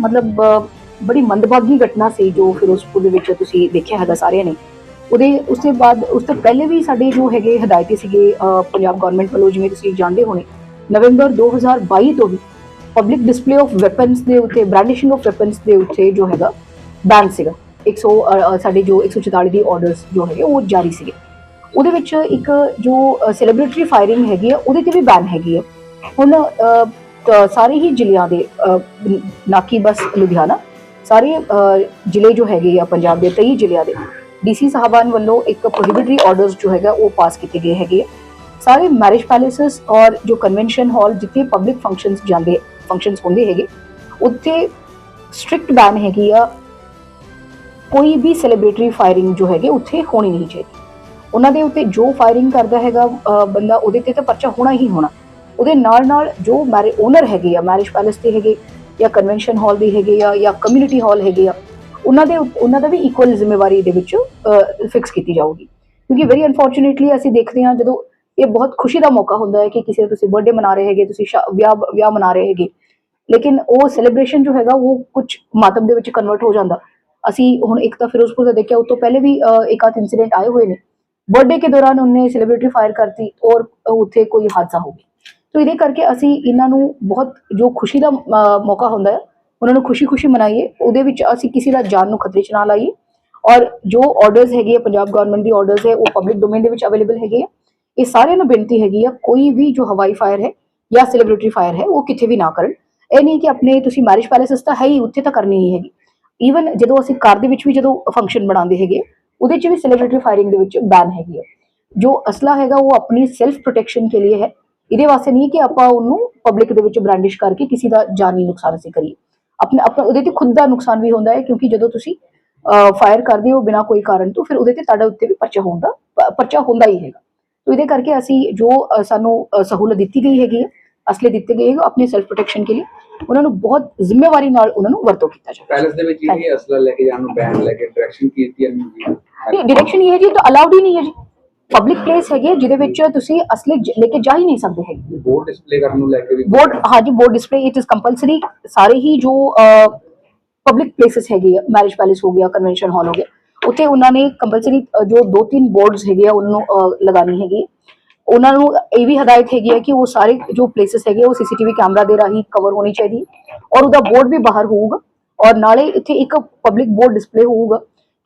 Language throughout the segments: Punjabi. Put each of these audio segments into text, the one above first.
ਮਤਲਬ ਬੜੀ ਮੰਦਭਾਗੀ ਘਟਨਾ ਸੀ ਜੋ ਫਿਰੋਜ਼ਪੁਰ ਦੇ ਵਿੱਚ ਤੁਸੀਂ ਦੇਖਿਆ ਹੈਗਾ ਸਾਰਿਆਂ ਨੇ। ਉਹਦੇ ਉਸ ਤੋਂ ਬਾਅਦ ਉਸ ਤੋਂ ਪਹਿਲੇ ਵੀ ਸਾਡੇ ਜੋ ਹੈਗੇ ਹਦਾਇਤੀ ਸੀਗੇ ਪੰਜਾਬ ਗਵਰਨਮੈਂਟ ਵੱਲੋਂ ਜਿਵੇਂ ਤੁਸੀਂ ਜਾਣਦੇ ਹੋਣੇ ਨਵੰਬਰ 2022 ਤੋਂ ਵੀ ਪਬਲਿਕ ਡਿਸਪਲੇ ਆਫ ਵੈਪਨਸ ਦੇ ਉੱਤੇ ਬ੍ਰਾਂਡਿਸ਼ਿੰਗ ਆਫ ਵੈਪਨਸ ਦੇ ਉੱਤੇ ਜੋ ਹੈਗਾ ਬੈਨ ਸੀਗਾ। 100 ਅ, ਸਾਡੇ ਜੋ 144 ਦੀ ਆਰਡਰਸ ਜੋ ਹੈਗੇ ਉਹ ਜਾਰੀ ਸੀਗੇ। ਉਹਦੇ ਵਿੱਚ ਇੱਕ ਜੋ ਸੈਲੀਬ੍ਰਿਟਰੀ ਫਾਇਰਿੰਗ ਹੈਗੀ ਆ ਉਹਦੇ ਤੇ ਵੀ ਬੈਨ ਹੈਗੀ ਆ। ਹੁਣ ਸਾਰੇ ਹੀ ਜ਼ਿਲ੍ਹਿਆਂ ਦੇ ਅ, ਨਾਕੀ ਬਸ ਲੁਧਿਆਣਾ ਸਾਰੇ ਜ਼ਿਲ੍ਹੇ ਜੋ ਹੈਗੇ ਆ ਪੰਜਾਬ ਦੇ 23 ਜ਼ਿਲ੍ਹਿਆਂ ਦੇ ਡੀਸੀ ਸਾਹਿਬਾਨ ਵੱਲੋਂ ਇੱਕ ਪ੍ਰੋਹਿਬਿਟਰੀ ਆਰਡਰਸ ਜੋ ਹੈਗਾ ਉਹ ਪਾਸ ਕੀਤੇ ਗਏ ਹੈਗੇ ਆ। ਸਾਰੇ ਮੈਰਿਜ ਪੈਲੇਸਸ ਔਰ ਜੋ ਕਨਵੈਨਸ਼ਨ ਹਾਲ ਜਿੱਥੇ ਪਬਲਿਕ ਫੰਕਸ਼ਨਸ ਜਾਂਦੇ ਫੰਕਸ਼ਨਸ ਹੁੰਦੇ ਹੈਗੇ ਉੱਥੇ ਸਟ੍ਰਿਕਟ ਬੈਨ ਹੈਗੀ ਆ। ਕੋਈ ਵੀ ਸੈਲੀਬ੍ਰੇਟਰੀ ਫਾਇਰਿੰਗ ਜੋ ਹੈਗੇ ਉੱਥੇ ਹੋਣੀ ਨਹੀਂ ਚਾਹੀਦੀ। ਉਹਨਾਂ ਦੇ ਉੱਤੇ ਜੋ ਫਾਇਰਿੰਗ ਕਰਦਾ ਹੈਗਾ ਬੰਦਾ ਉਹਦੇ ਤੇ ਤਾਂ ਪਰਚਾ ਹੋਣਾ ਹੀ ਹੋਣਾ। ਉਹਦੇ ਨਾਲ ਨਾਲ ਜੋ ਮੈਰਿਜ ਓਨਰ ਹੈਗੇ ਆ ਮੈਰਿਜ ਪੈਲੇਸ ਦੇ ਹੈਗੇ ਜਾਂ ਕਨਵੈਨਸ਼ਨ ਹਾਲ ਦੇ ਹੈਗੇ ਆ ਜਾਂ ਕਮਿਊਨਿਟੀ ਹਾਲ ਹੈਗੇ ਆ ਉਹਨਾਂ ਦੇ ਉਹਨਾਂ ਦਾ ਵੀ ਇਕੁਅਲ ਜ਼ਿੰਮੇਵਾਰੀ ਦੇ ਵਿੱਚ ਫਿਕਸ ਕੀਤੀ ਜਾਊਗੀ। ਕਿਉਂਕਿ ਵੈਰੀ ਅਨਫੋਰਚੂਨੇਟਲੀ ਅਸੀਂ ਦੇਖਦੇ ਹਾਂ ਜਦੋਂ ਇਹ ਬਹੁਤ ਖੁਸ਼ੀ ਦਾ ਮੌਕਾ ਹੁੰਦਾ ਹੈ ਕਿ ਕਿਸੇ ਤੁਸੀਂ ਬਰਥਡੇ ਮਨਾ ਰਹੇ ਹੈਗੇ ਤੁਸੀਂ ਵਿਆਹ ਵਿਆਹ ਮਨਾ ਰਹੇ ਹੈਗੇ। ਲੇਕਿਨ ਉਹ ਸੈਲੀਬ੍ਰੇਸ਼ਨ ਜੋ ਹੈਗਾ ਉਹ ਕੁਝ ਮਾਤਮ ਦੇ ਵਿੱਚ ਕਨਵਰਟ ਹੋ ਜਾਂਦਾ। ਅਸੀਂ ਹੁਣ ਇੱਕ ਤਾਂ ਫਿਰੋਜ਼ਪੁਰ ਦਾ ਦੇਖਿਆ ਉਸ ਤੋਂ ਪਹਿਲੇ ਵੀ ਅ, ਇੱਕ ਆਧ ਇਨਸੀਡੈਂਟ ਆਏ ਹੋਏ ਨੇ। ਬਰਥਡੇ ਕੇ ਦੌਰਾਨ ਉਹਨੇ ਸੈਲੀਬ੍ਰਿਟੀ ਫਾਇਰ ਕਰਤੀ ਔਰ ਉੱਥੇ ਕੋਈ ਹਾਦਸਾ ਹੋ ਗਿਆ। ਤੋ ਇਹਦੇ ਕਰਕੇ ਅਸੀਂ ਇਹਨਾਂ ਨੂੰ ਬਹੁਤ, ਜੋ ਖੁਸ਼ੀ ਦਾ ਮੌਕਾ ਹੁੰਦਾ ਹੈ, ਉਹਨਾਂ ਨੂੰ ਖੁਸ਼ੀ-ਖੁਸ਼ੀ ਮਨਾਈਏ। ਉਹਦੇ ਵਿੱਚ ਅਸੀਂ ਕਿਸੇ ਦਾ ਜਾਨ ਨੂੰ ਖਤਰੇ 'ਚ ਨਾ ਲਾਈਏ। ਔਰ ਜੋ ਆਰਡਰਸ ਹੈਗੇ ਆ, ਪੰਜਾਬ ਗਵਰਨਮੈਂਟ ਦੀ ਆਰਡਰਸ ਹੈ, ਉਹ ਪਬਲਿਕ ਡੋਮੇਨ ਦੇ ਵਿੱਚ ਅਵੇਲੇਬਲ ਹੈਗੇ ਆ। ਇਹ ਸਾਰਿਆਂ ਨੂੰ ਬੇਨਤੀ ਹੈਗੀ ਆ, ਕੋਈ ਵੀ ਜੋ ਹਵਾਈ ਫਾਇਰ ਹੈ ਜਾਂ ਸੈਲੀਬ੍ਰਿਟੀ ਫਾਇਰ ਹੈ, ਉਹ ਕਿਤੇ ਵੀ ਨਾ ਕਰਨ। ਇਹ ਨਹੀਂ ਕਿ ਆਪਣੇ, ਤੁਸੀਂ ਮੈਰਿਜ ਪੈਲੇਸਸ ਤਾਂ ਹੈ ਹੀ, ਉੱਥੇ ਤਾਂ ਕਰਨੀ ਹੀ ਹੈਗੀ। ਈਵਨ ਜਦੋਂ ਅਸੀਂ ਘਰ ਦੇ ਵਿੱਚ ਵੀ ਜਦੋਂ ਫੰਕਸ਼ਨ ਬਣਾਉਂਦੇ ਹੈਗੇ ਉਹਦੇ 'ਚ ਵੀ ਸੈਲੀਬ੍ਰਿਟੀ ਫਾਇਰਿੰਗ ਦੇ ਵਿੱਚ ਬੈਨ ਹੈਗੀ ਹੈ ਜੋ ਅਸਲਾ ਹੈਗਾ, ਉਹ ਆਪਣੀ ਸੈਲਫ ਪ੍ਰੋਟੈਕਸ਼ਨ ਕੇ ਲਈ ਹੈ। ਇਹਦੇ ਵਾਸਤੇ ਨਹੀਂ ਕਿ ਆਪਾਂ ਉਹਨੂੰ ਪਬਲਿਕ ਦੇ ਵਿੱਚ ਬ੍ਰਾਂਡਿਸ਼ ਕਰਕੇ ਕਿਸੇ ਦਾ ਜਾਨੀ ਨੁਕਸਾਨ ਅਸੀਂ ਕਰੀਏ। ਆਪਣੇ ਆਪਣਾ ਉਹਦੇ ਤੇ ਖੁਦ ਦਾ ਨੁਕਸਾਨ ਵੀ ਹੁੰਦਾ ਹੈ ਕਿਉਂਕਿ ਜਦੋਂ ਤੁਸੀਂ ਫਾਇਰ ਕਰਦੇ ਹੋ ਬਿਨਾਂ ਕੋਈ ਕਾਰਨ ਤੋਂ ਫਿਰ ਉਹਦੇ ਤੇ ਤੁਹਾਡਾ ਉੱਤੇ ਵੀ ਪਰਚਾ ਹੁੰਦਾ ਪਰਚਾ ਹੁੰਦਾ ਹੀ ਹੈਗਾ। ਤੋ ਇਹਦੇ ਕਰਕੇ ਅਸੀਂ ਜੋ ਸਾਨੂੰ ਸਹੂਲਤ ਦਿੱਤੀ ਗਈ ਹੈਗੀ ਹੈ ਅਸਲੇ ਦਿੱਤੇ ਗਏ ਆਪਣੇ ਸੈਲਫ ਪ੍ਰੋਟੈਕਸ਼ਨ ਕੇ ਲਈ ਉਹਨਾਂ ਨੂੰ ਬਹੁਤ ਜ਼ਿੰਮੇਵਾਰੀ ਨਾਲ ਉਹਨਾਂ ਨੂੰ ਵਰਤੋਂ ਕੀਤਾ ਜਾਵੇ। ਪੈਲਸ ਦੇ ਵਿੱਚ ਜਿਹੜੀ ਅਸਲਾ ਲੈ ਕੇ ਜਾਣ ਨੂੰ ਬੈਨ ਲੈ ਕੇ ਡਾਇਰੈਕਸ਼ਨ ਕੀਤੀ ਹੈ ਨਹੀਂ ਡਾਇਰੈਕਸ਼ਨ ਇਹ ਹੈ ਜੀ ਤਾਂ ਅਲਾਉਡ ਹੀ ਨਹੀਂ ਹੈ ਜੀ। ਪਬਲਿਕ ਪਲੇਸ ਹੈਗੇ ਜਿਹਦੇ ਵਿੱਚ ਤੁਸੀਂ ਅਸਲੇ ਲੈ ਕੇ ਜਾ ਹੀ ਨਹੀਂ ਸਕਦੇ ਹੈਗੇ ਬੋਰਡ ਡਿਸਪਲੇ ਕਰਨ ਨੂੰ ਲੈ ਕੇ ਵੀ ਬੋਰਡ ਹਾਂਜੀ board display it is compulsory ਸਾਰੇ ਹੀ ਜੋ ਪਬਲਿਕ ਪਲੇਸਸ ਹੈਗੇ ਆ ਮੈਰਿਜ ਪੈਲੇਸ ਹੋ ਗਿਆ ਕਨਵੈਨਸ਼ਨ ਹਾਲ ਹੋ ਗਿਆ ਉੱਥੇ ਉਹਨਾਂ ਨੇ ਕੰਪਲਸਰੀ ਜੋ ਦੋ ਤਿੰਨ ਬੋਰਡਸ ਹੈਗੇ ਆ ਉਹਨਾਂ ਨੂੰ ਹੈਗੀ ਹੈ। ਉਹਨਾਂ ਨੂੰ ਇਹ ਵੀ ਹਦਾਇਤ ਹੈਗੀ ਹੈ ਕਿ ਉਹ ਸਾਰੇ ਜੋ ਪਲੇਸਸ ਹੈਗੇ ਉਹ ਸੀਸੀਟੀਵੀ ਕੈਮਰਾ ਦੇ ਰਾਹੀਂ ਕਵਰ ਹੋਣੀ ਚਾਹੀਦੀ ਔਰ ਉਹਦਾ ਬੋਰਡ ਵੀ ਬਾਹਰ ਹੋਊਗਾ ਔਰ ਨਾਲੇ ਇੱਥੇ ਇੱਕ ਪਬਲਿਕ ਬੋਰਡ ਡਿਸਪਲੇ ਹੋਊਗਾ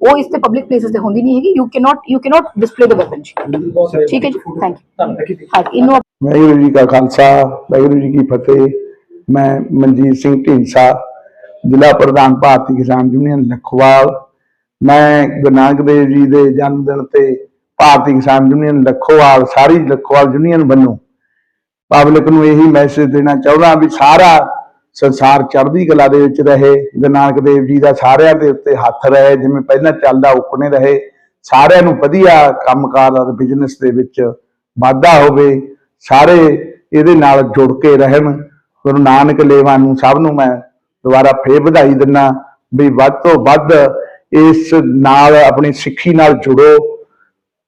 ਉਹ ਇਸ ਤੇ ਪਬਲਿਕ ਪਲੇਸਸ ਤੇ ਹੁੰਦੀ ਨਹੀਂ ਹੈਗੀ। You can not you can not display the weapon ਠੀਕ ਹੈ ਜੀ। ਥੈਂਕ ਯੂ ਹਾਂ ਇਹਨੂੰ ਵਾਹਿਗੁਰੂ ਜੀ ਕਾ ਖਾਲਸਾ ਵਾਹਿਗੁਰੂ ਜੀ ਕੀ ਫਤਿਹ। ਮੈਂ ਮਨਜੀਤ ਸਿੰਘ ਢੀਂਸਾ ਜ਼ਿਲ੍ਹਾ ਪ੍ਰਧਾਨ ਭਾਰਤੀ ਕਿਸਾਨ ਯੂਨੀਅਨ ਲਖਵਾਲ। ਮੈਂ ਗੁਰੂ ਨਾਨਕ ਦੇਵ ਜੀ ਦੇ ਜਨਮ ਦਿਨ ਤੇ ਭਾਰਤੀ ਕਿਸਾਨ ਯੂਨੀਅਨ ਲਖਵਾਲ ਸਾਰੀ ਲਖਵਾਲ ਯੂਨੀਅਨ ਵੱਲੋਂ ਪਬਲਿਕ ਨੂੰ ਇਹੀ ਮੈਸੇਜ ਦੇਣਾ ਚਾਹੁੰਦਾ ਵੀ ਸਾਰਾ ਸੰਸਾਰ ਚੜ੍ਹਦੀ ਕਲਾ ਦੇ ਵਿੱਚ ਰਹੇ। ਗੁਰੂ ਨਾਨਕ ਦੇਵ ਜੀ ਦਾ ਸਾਰਿਆਂ ਦੇ ਉੱਤੇ ਹੱਥ ਰਹੇ, ਜਿਵੇਂ ਪਹਿਲਾਂ ਚੱਲਦਾ ਉਕਣੇ ਰਹੇ। ਸਾਰਿਆਂ ਨੂੰ ਵਧੀਆ ਕੰਮਕਾਰ ਅਤੇ ਬਿਜ਼ਨਸ ਦੇ ਵਿੱਚ ਵਾਧਾ ਹੋਵੇ, ਸਾਰੇ ਇਹਦੇ ਨਾਲ ਜੁੜ ਕੇ ਰਹਿਣ। ਗੁਰੂ ਨਾਨਕ ਲੇਵਾ ਨੂੰ ਸਭ ਨੂੰ ਮੈਂ ਦੁਬਾਰਾ ਫੇਰ ਵਧਾਈ ਦਿੰਦਾ ਵੀ ਵੱਧ ਤੋਂ ਵੱਧ ਇਸ ਨਾਲ, ਆਪਣੀ ਸਿੱਖੀ ਨਾਲ ਜੁੜੋ।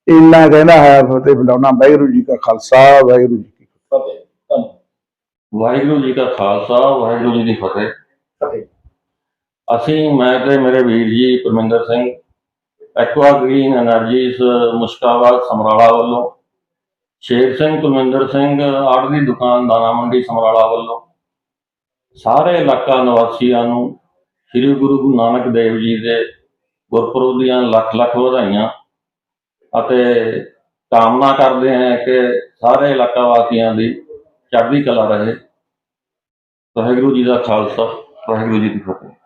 ਇੰਨਾ ਕਹਿੰਦਾ ਹੈ, ਫਤਿਹ ਬੁਲਾਉਣਾ ਵਾਹਿਗੁਰੂ ਜੀ ਕਾ ਖਾਲਸਾ, ਵਾਹਿਗੁਰੂ ਜੀ ਕੀ ਫਤਿਹ। ਵਾਹਿਗੁਰੂ ਜੀ ਦਾ ਖਾਲਸਾ ਵਾਹਿਗੁਰੂ ਜੀ ਦੀ ਫਤਿਹ। ਅਸੀਂ ਮੈਂ ਤੇ ਮੇਰੇ ਵੀਰ ਜੀ Parminder Singh Aqua Green Energies Muskabad Samrala ਵੱਲੋਂ ਸ਼ੇਰ ਸਿੰਘ ਕੁਲਵਿੰਦਰ ਸਿੰਘ ਆੜ ਦੀ ਦੁਕਾਨ ਦਾਣਾ ਮੰਡੀ ਸਮਰਾਲਾ ਵੱਲੋਂ ਸਾਰੇ ਇਲਾਕਾ ਨਿਵਾਸੀਆਂ ਨੂੰ ਸ੍ਰੀ ਗੁਰੂ ਨਾਨਕ ਦੇਵ ਜੀ ਦੇ ਗੁਰਪੁਰਬ ਦੀਆਂ ਲੱਖ ਲੱਖ ਵਧਾਈਆਂ ਅਤੇ ਕਾਮਨਾ ਕਰਦੇ ਹਾਂ ਕਿ ਸਾਰੇ ਇਲਾਕਾ ਵਾਸੀਆਂ ਦੀ ਚੜ੍ਹਦੀ ਕਲਾ ਰਹੇ। ਵਾਹਿਗੁਰੂ ਜੀ ਦਾ ਖਾਲਸਾ ਵਾਹਿਗੁਰੂ ਜੀ ਦੀ ਫਤਿਹ।